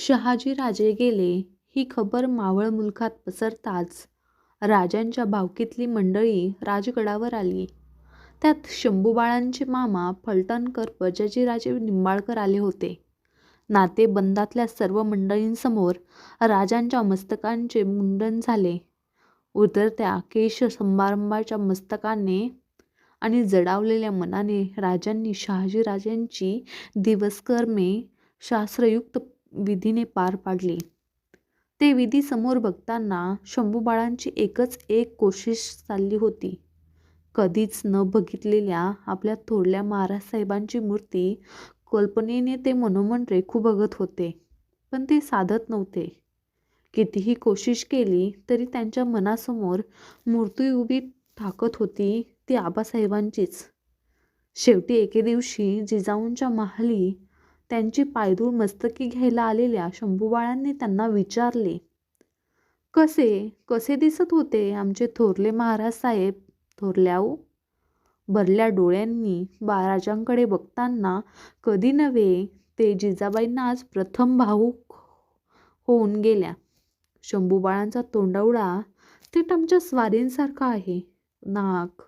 शहाजीराजे गेले ही खबर मावळ मुलखात पसरताच. राजांच्या भावकीतली मंडळी राजगडावर आली. त्यात शंभूबाळांचे मामा फलटणकर बजाजीराजे निंबाळकर आले होते. नातेबंदातल्या सर्व मंडळींसमोर राजांच्या मस्तकांचे मुंडन झाले. उतरत्या केश समारंभाच्या मस्तकाने आणि जडावलेल्या मनाने राजांनी शहाजीराजांची दिवसकर्मे शास्त्रयुक्त विधीने पार पाडली. ते विधी समोर बघताना शंभूबाळांची एकच एक कोशिश चालली होती. कधीच न बघितलेल्या आपल्या थोरल्या महाराजसाहेबांची मूर्ती कल्पनेने ते मनोमन रेखू बघत होते पण ते साधत नव्हते. कितीही कोशिश केली तरी त्यांच्या मनासमोर मूर्ती उभी ठाकत होती ती आबासाहेबांचीच. शेवटी एके दिवशी जिजाऊंच्या महाली त्यांची पायधूळ मस्तकी घ्यायला आलेल्या शंभूबाळांनी त्यांना विचारले कसे कसे दिसत होते आमचे थोरले महाराज साहेब थोरल्याऊ भरल्या डोळ्यांनी बाळराजांकडे बघताना कधी नव्हे ते जिजाबाईंना आज प्रथम भाऊक होऊन गेल्या. शंभूबाळांचा तोंडवळा थेट आमच्या स्वारींसारखा आहे. नाक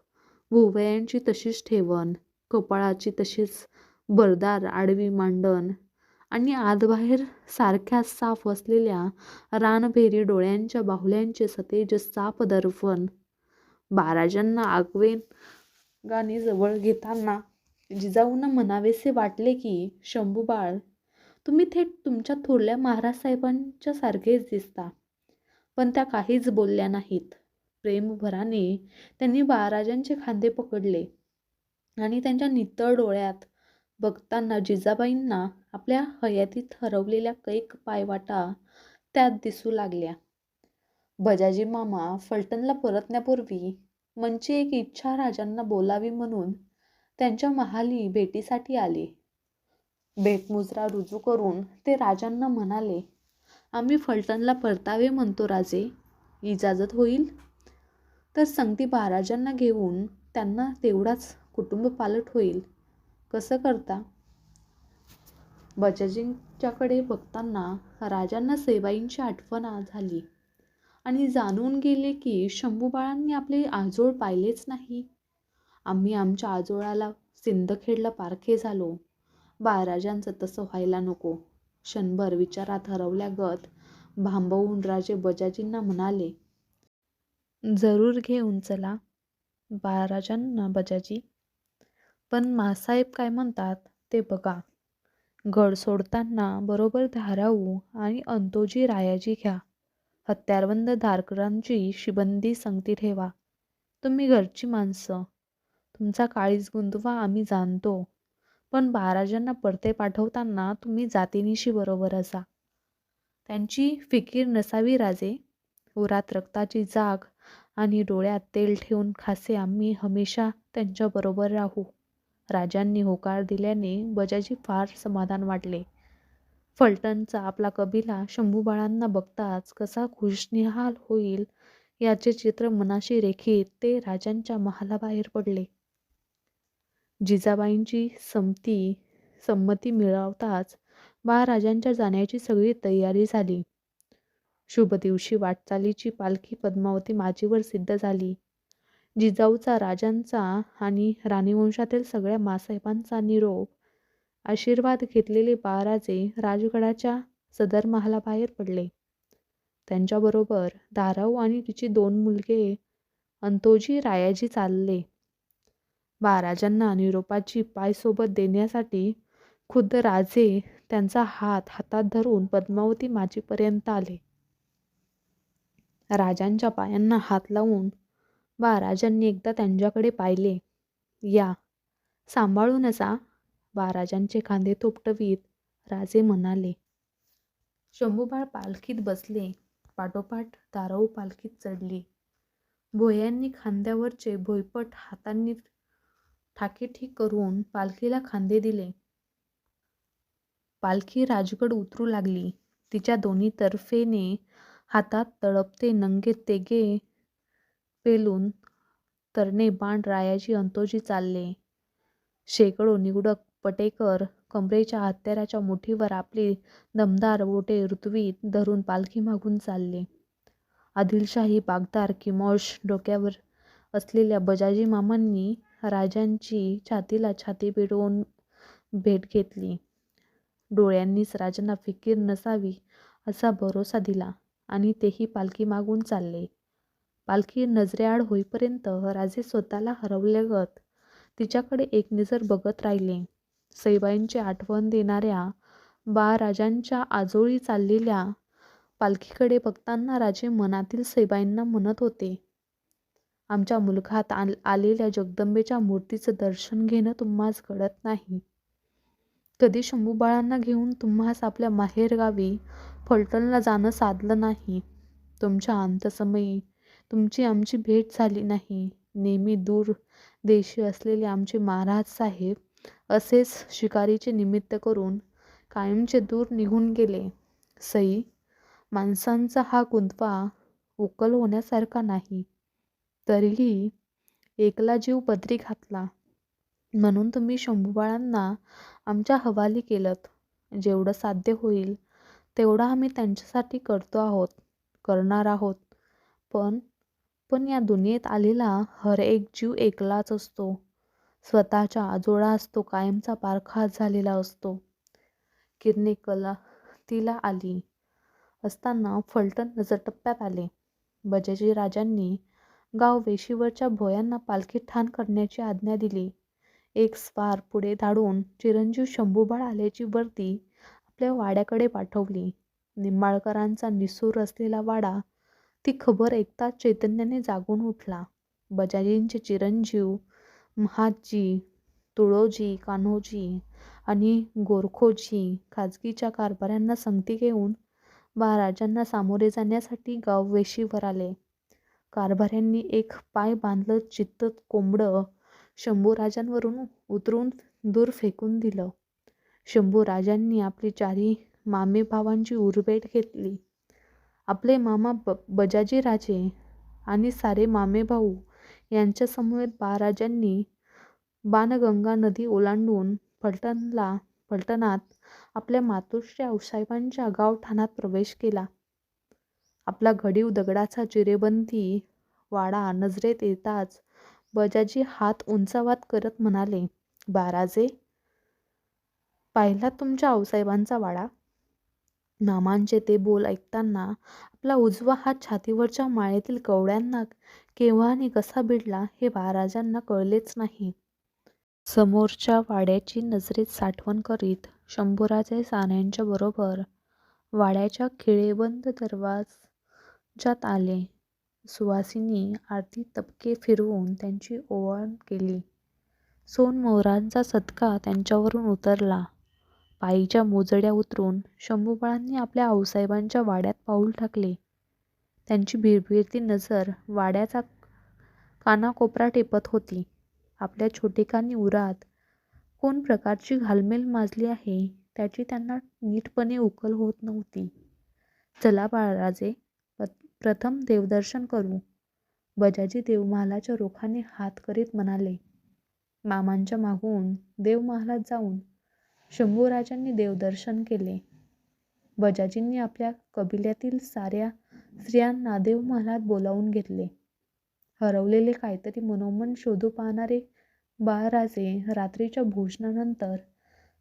भोवयांची तशीच ठेवण कपाळाची तशीच भरदार आडवी मांडण आणि आतबाहेर सारख्या साफ असलेल्या रानभेरी डोळ्यांच्या बाहुल्यांचे सतेज साप दर्पण. बाराजांना आगवेन गाणी जवळ घेताना जिजाऊंना म्हणावेसे वाटले की शंभूबाळ तुम्ही थेट तुमच्या थोरल्या महाराज साहेबांच्या सारखेच दिसता. पण त्या काहीच बोलल्या नाहीत. प्रेमभराने त्यांनी बाळराजांचे खांदे पकडले आणि त्यांच्या नितळ डोळ्यात बघताना जिजाबाईंना आपल्या हयातीत हरवलेल्या कैक पायवाटा त्यात दिसू लागल्या. बजाजी मामा फलटणला परतण्यापूर्वी मनची एक इच्छा राजांना बोलावी म्हणून त्यांच्या महाली भेटीसाठी आले. भेटमुजरा रुजू करून ते राजांना म्हणाले आम्ही फलटणला परतावे म्हणतो राजे. इजाजत होईल? तर संगती महाराजांना घेऊन त्यांना तेवढाच कुटुंब पालट होईल. कसं करता? बजाजींच्याकडे बघताना राजांना सेवाईंची आठवण झाली आणि जाणून गेले की शंभूबाळांनी आपले आजोळ पाहिलेच नाही. आम्ही आमच्या आजोळाला सिंदखेडला पारखे झालो. बाळराजांचं तसं व्हायला नको. क्षणभर विचारात हरवल्यागत भांबवून राजे बजाजींना म्हणाले जरूर घेऊन चला. बाळराजांना बजाजी पण मासाहेब काय म्हणतात ते बघा. गड सोडताना बरोबर धाराऊ आणि अंतोजी रायाजी घ्या. हत्यारबंद धारकरांची शिबंदी संगती ठेवा. तुम्ही घरची माणसं. तुमचा काळीज गुंतवा आम्ही जाणतो. पण महाराजांना परते पाठवताना तुम्ही जातीनिशी बरोबर असा. त्यांची फिकीर नसावी राजे. उरात रक्ताची जाग आणि डोळ्यात तेल ठेवून खासे आम्ही हमेशा त्यांच्याबरोबर राहू. राजांनी होकार दिल्याने बजाजी फार समाधान वाटले. फलटणचा आपला कबिला शंभूबाळांना बघताच कसा खुशनिहाल होईल याचे चित्र मनाशी रेखीत ते राजांच्या महालाबाहेर पडले. जिजाबाईंची संमती संमती मिळवताच बाळराजांच्या जाण्याची सगळी तयारी झाली. शुभ दिवशी वाटचालीची पालखी पद्मावती माझीवर सिद्ध झाली. जिजाऊचा राजांचा आणि राणीवंशातील सगळ्या मासाहेबांचा निरोप. आशीर्वाद घेतलेले बाराजे राजगडाच्या सदर महालाबाहेर पडले. त्यांच्याबरोबर धाराऊ आणि तिची दोन मुलगे अंतोजी रायाजी चालले. बाराजांना निरोपाची पायसोबत देण्यासाठी खुद्द राजे त्यांचा हात हातात धरून पद्मावती माझीपर्यंत आले. राजांच्या पायांना हात लावून बाळराजांनी एकदा त्यांच्याकडे पाहिले. या. सांभाळून असा बाळराजांचे खांदे थोपटवीत राजे म्हणाले. शंभूबाळ पालखीत बसले. पाठोपाठ दाराऊ पालखीत चढली. भोयांनी खांद्यावरचे भोयपट हातांनी ठाकेठीक करून पालखीला खांदे दिले. पालखी राजगड उतरू लागली. तिच्या दोन्ही तर्फेने हातात तळपते नंगे तेगे पेलून तरणे बाण रायाजी अंतोजी चालले. शेकडो निवडक पटेकर कमरेच्या हत्याराच्या मुठीवर आपली दमदार बोटे ऋतवीत धरून पालखी मागून चालले. आदिलशाही बागदार किमोश डोक्यावर असलेल्या बजाजी मामांनी राजांची छातीला छाती भिडवून भेट घेतली. डोळ्यांनीच राजांना फिकीर नसावी असा भरोसा दिला आणि तेही पालखी मागून चालले. पालखी नजरेआड होईपर्यंत राजे स्वतःला हरवल्यागत तिच्याकडे एक नजर बघत राहिले. सईबाईंची आठवण देणाऱ्या बा राजांच्या आजोळी चाललेल्या पालखीकडे बघताना राजे मनातील सईबाईंना म्हणत होते आमच्या मुलखात आल आलेल्या जगदंबेच्या मूर्तीचं दर्शन घेणं तुम्हास घडत नाही. कधी शंभूबाळांना घेऊन तुम्हास आपल्या माहेरगावी फलटणला जाणं साधलं नाही. तुमच्या अंतसमयी तुमची आमची भेट झाली नाही. नेहमी दूर देशी असलेले आमचे महाराज साहेब असेच शिकारीचे निमित्त करून कायमचे दूर निघून गेले. सई माणसांचा हा गुंतवा उकल होण्यासारखा नाही. तरीही एकला जीव पदरी घातला. म्हणून तुम्ही शंभूबाळांना आमच्या हवाली केलं जेवढं साध्य होईल तेवढं आम्ही त्यांच्यासाठी करतो आहोत करणार आहोत. पण पण या दुनियेत आलेला हर एक जीव एकलाच असतो. स्वतःच्या आजोळा असतो कायमचा पारखा झालेला असतो. किरणे कला तिला आली असताना फलटण नजरटप्प्यात आले. बजाजी राजांनी गाव वेशीवरच्या भोयांना पालखी ठाण करण्याची आज्ञा दिली. एक स्वार पुढे धाडून चिरंजीव शंभूबाळ आल्याची वर्दी आपल्या वाड्याकडे पाठवली. निंबाळकरांचा निसूर असलेला वाडा ती खबर ऐकताच चैतन्याने जागून उठला. बजाजींचे चिरंजीव महाजी तुळोजी कान्होजी आणि गोरखोजी खाजगीच्या कारभाऱ्यांना संगती घेऊन महाराजांना सामोरे जाण्यासाठी गाववेशीवर आले. कारभाऱ्यांनी एक पाय बांधलं चित्त कोंबडं शंभूराजांवरून उतरून दूर फेकून दिलं. शंभूराजांनी आपली चारी मामे भावांची उरबेट घेतली. आपले मामा ब बजाजी राजे आणि सारे मामे भाऊ यांच्यासमवेत बाराजांनी बाणगंगा नदी ओलांडून फलटणला फलटणात आपल्या मातोश्री आऊसाहेबांच्या गावठाणात प्रवेश केला. आपला घडीव दगडाचा चिरेबंदी वाडा नजरेत येताच बजाजी हात उंचावात करत म्हणाले बाराजे पाहिला तुमच्या आऊसाहेबांचा वाडा? मामांचे ते बोल ऐकताना आपला उजवा हात छातीवरच्या माळेतील कवड्यांना केव्हा आणि कसा भिडला हे महाराजांना कळलेच नाही. समोरच्या वाड्याची नजरेत साठवण करीत शंभूराजे सान्यांच्या बरोबर वाड्याच्या खिळेबंद दरवाजात आले. सुवासिनी आरती तबके फिरवून त्यांची ओवाळण केली. सोनमोहरांचा सदका त्यांच्यावरून उतरला. पायीच्या मोजड्या उतरून शंभूबाळांनी आपल्या आऊसाहेबांच्या वाड्यात पाऊल टाकले. त्यांची भिरभिरती नजर वाड्याचा कानाकोपरा टेपत होती. आपल्या छोटेखानी उरात कोण प्रकारची घालमेल माजली आहे त्याची त्यांना नीटपणे उकल होत नव्हती. चला बाळराजे प्रथम देवदर्शन करू. बजाजी देवमहालाच्या रोखाने हात करीत म्हणाले मामांच्या मागून देवमहालात जाऊन शंभूराजांनी देवदर्शन केले. बजाजींनी आपल्या कबिल्यातील साऱ्या स्त्रियांना देवमहालात बोलावून घेतले. हरवलेले काहीतरी मनोमन शोधू पाहणारे बाळराजे रात्रीच्या भोजनानंतर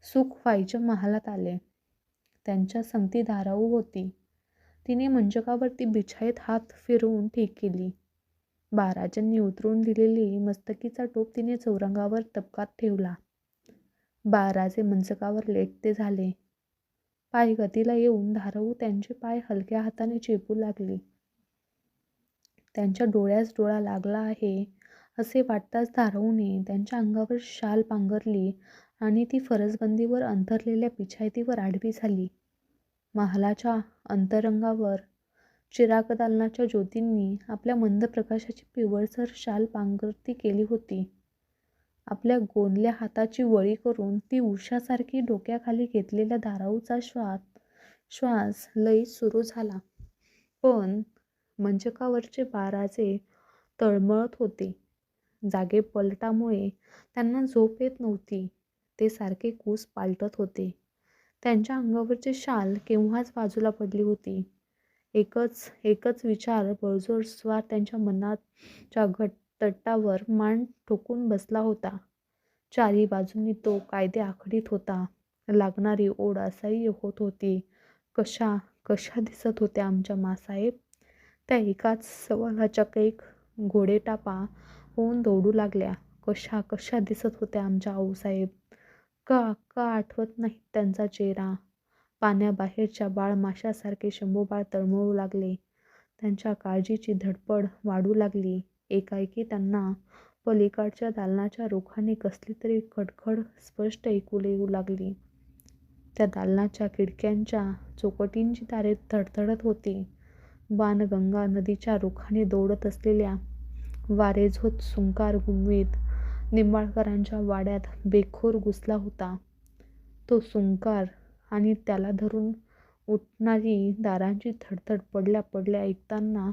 सुख व्हायच्या महालात आले. त्यांच्या संगती धाराऊ होती. तिने मंचकावरती बिछाईत हात फिरवून ठीक केली. बाराजांनी उतरून दिलेली मस्तकीचा टोप तिने चौरंगावर तबकात ठेवला. बाराजे मंचकावर लेटते झाले. पाय गतीला येऊन धारवू त्यांचे पाय हलक्या हाताने चेपू लागली. त्यांच्या डोळ्यास डोळा लागला आहे असे वाटताच धारवूने त्यांच्या अंगावर शाल पांघरली आणि ती फरसबंदीवर अंथरलेल्या पिछायतीवर आडवी झाली. महालाच्या अंतरंगावर चिरागदालनाच्या ज्योतींनी आपल्या मंद प्रकाशाची पिवळसर शाल पांघरती केली होती. आपल्या गोंदल्या हाताची वळी करून ती उषासारखी डोक्याखाली घेतलेल्या धाराऊचा श्वास श्वास लई सुरू झाला. पण मंचकावरचे बाराजे तळमळत होते. जागे पलटामुळे त्यांना झोप येत नव्हती. ते सारखे कूस पालटत होते. त्यांच्या अंगावरची शाल केव्हाच बाजूला पडली होती. एकच एकच विचार बळजोर स्वार त्यांच्या मनाच्या घट तटावर मान ठोकून बसला होता. चारी बाजूंनी तो कायदे आखडीत होता. लागणारी ओढ असह्य होत होती. कशा कशा दिसत होत्या आमच्या मासाहेब? त्या एकाच सवालाच्या कैक घोडेटापा होऊन दौडू लागल्या. कशा कशा दिसत होत्या आमच्या आऊसाहेब? का का आठवत नाही त्यांचा चेहरा? पाण्याबाहेरच्या बाळ माशासारखे शंभूबाळ तळमळू लागले. त्यांच्या काळजीची धडपड वाढू लागली. एकाएकी त्यांना पलीकडच्या दालनाच्या रोखाने कसली तरी खडखड स्पष्ट ऐकू येऊ लागली. त्या दालनाच्या खिडक्यांच्या चौकटींची तारे थडथडत होती. बाणगंगा नदीच्या रुखाने दौडत असलेल्या वारेझोत सुंकार गुमवीत निंबाळकरांच्या वाड्यात बेखोर घुसला होता. तो सुंकार आणि त्याला धरून उठणारी दारांची धडधड पडल्या पडल्या ऐकताना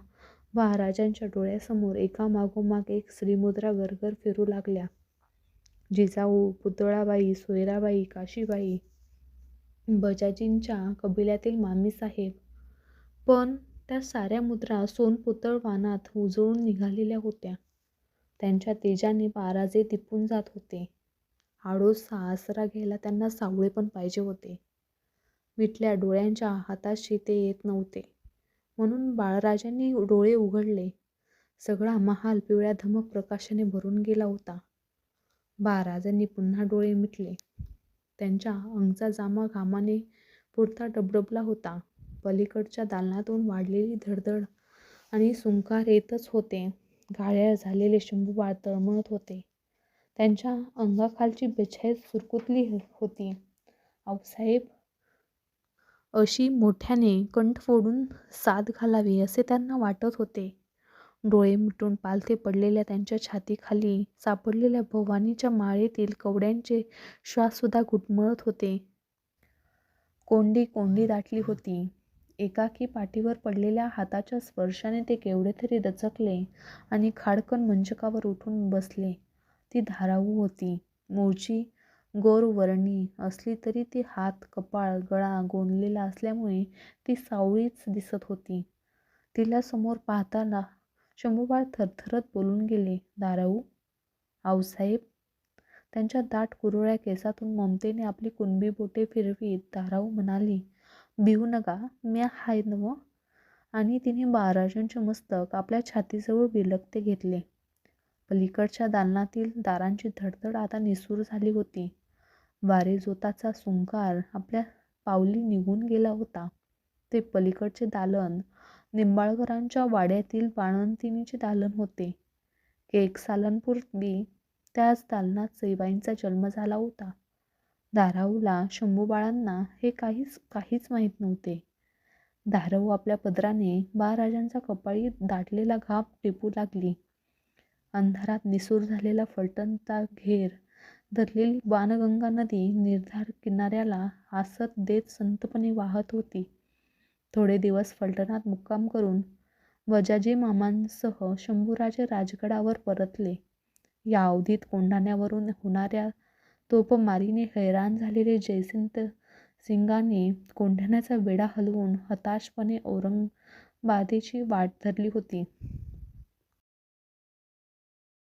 महाराजांच्या डोळ्यासमोर एकामागोमाग एक श्रीमुद्रा गरगर फिरू लागल्या. जिजाऊ पुतळाबाई सोयराबाई काशीबाई बजाजींच्या कबिल्यातील मामीसाहेब पण त्या साऱ्या मुद्रा सोनपुतळ वानात उजळून निघालेल्या होत्या. त्यांच्या तेजाने बाराजे तिपून जात होते. आडोसा आसरा घ्यायला त्यांना सावळे पण पाहिजे होते. मिटल्या डोळ्यांच्या हाताशी ते येत नव्हते. म्हणून बाळराजांनी डोळे उघडले. सगळा महाल पिवळ्या धमक प्रकाशाने भरून गेला होता. बाळराजांनी पुन्हा डोळे मिटले. त्यांच्या अंगचा जामा घामाने पुरता डबडबला होता. पलीकडच्या दालनातून वाढलेली धडधड आणि सुंकार येतच होते. गाळ्या झालेले शंभूबाळ तळमळत होते. त्यांच्या अंगाखालची बेछाईत सुरकुतली होती. आऊसाहेब अशी मोठ्याने कंठ फोडून साद घालावी असे त्यांना वाटत होते. डोळे मिटून पालथे पडलेल्या त्यांच्या छातीखाली सापडलेल्या भवानीच्या माळेतील कवड्यांचे श्वाससुद्धा घुटमळत होते. कोंडी कोंडी दाटली होती. एकाकी पाठीवर पडलेल्या हाताच्या स्पर्शाने ते केवढे तरी दचकले आणि खाडकन मंचकावर उठून बसले. ती धाराऊ होती. मूळची गोरवर्णी असली तरी ती हात कपाळ गळा गोंदलेला असल्यामुळे ती सावळीच दिसत होती. तिला समोर पाहताना शंभूबाळ थरथरत बोलून गेले दाराऊ आऊसाहेब त्यांच्या दाट कुरुळ्या केसातून ममतेने आपली कुणबी बोटे फिरवीत दाराऊ म्हणाली भिवू नका मी हाय नव आणि तिने बाराजांचे मस्तक आपल्या छातीजवळ बिलगते घेतले. पलीकडच्या दालनातील दारांची धडधड आता निसूर झाली होती. वारे जोताचा सुंकार आपल्या पावली निघून गेला होता. ते पलीकडचे दालन निंबाळकरांच्या वाड्यातील बाणंतिनीचे दालन होते. एक सालांपूर्वी त्याच दालनात सईबाईंचा जन्म झाला होता. धाराऊला शंभूबाळांना हे काहीच काहीच माहीत नव्हते. धाराऊ आपल्या पदराने बाळराजांचा कपाळी दाटलेला घाप टिपू लागली. अंधारात निसूर झालेला फलटणचा घेर धरलेली बाणगंगा नदी निर्धार किनाऱ्याला हासत देत संतपणे वाहत होती. थोडे दिवस फलटणात मुक्काम करून वजाजी मामांसह शंभूराजे राजगडावर परतले. या अवधीत कोंढाण्यावरून होणाऱ्या तोपमारीने हैराण झालेले जयसिंत सिंगाने कोंढाण्याचा वेढा हलवून हताशपणे औरंगाबादेची वाट धरली होती.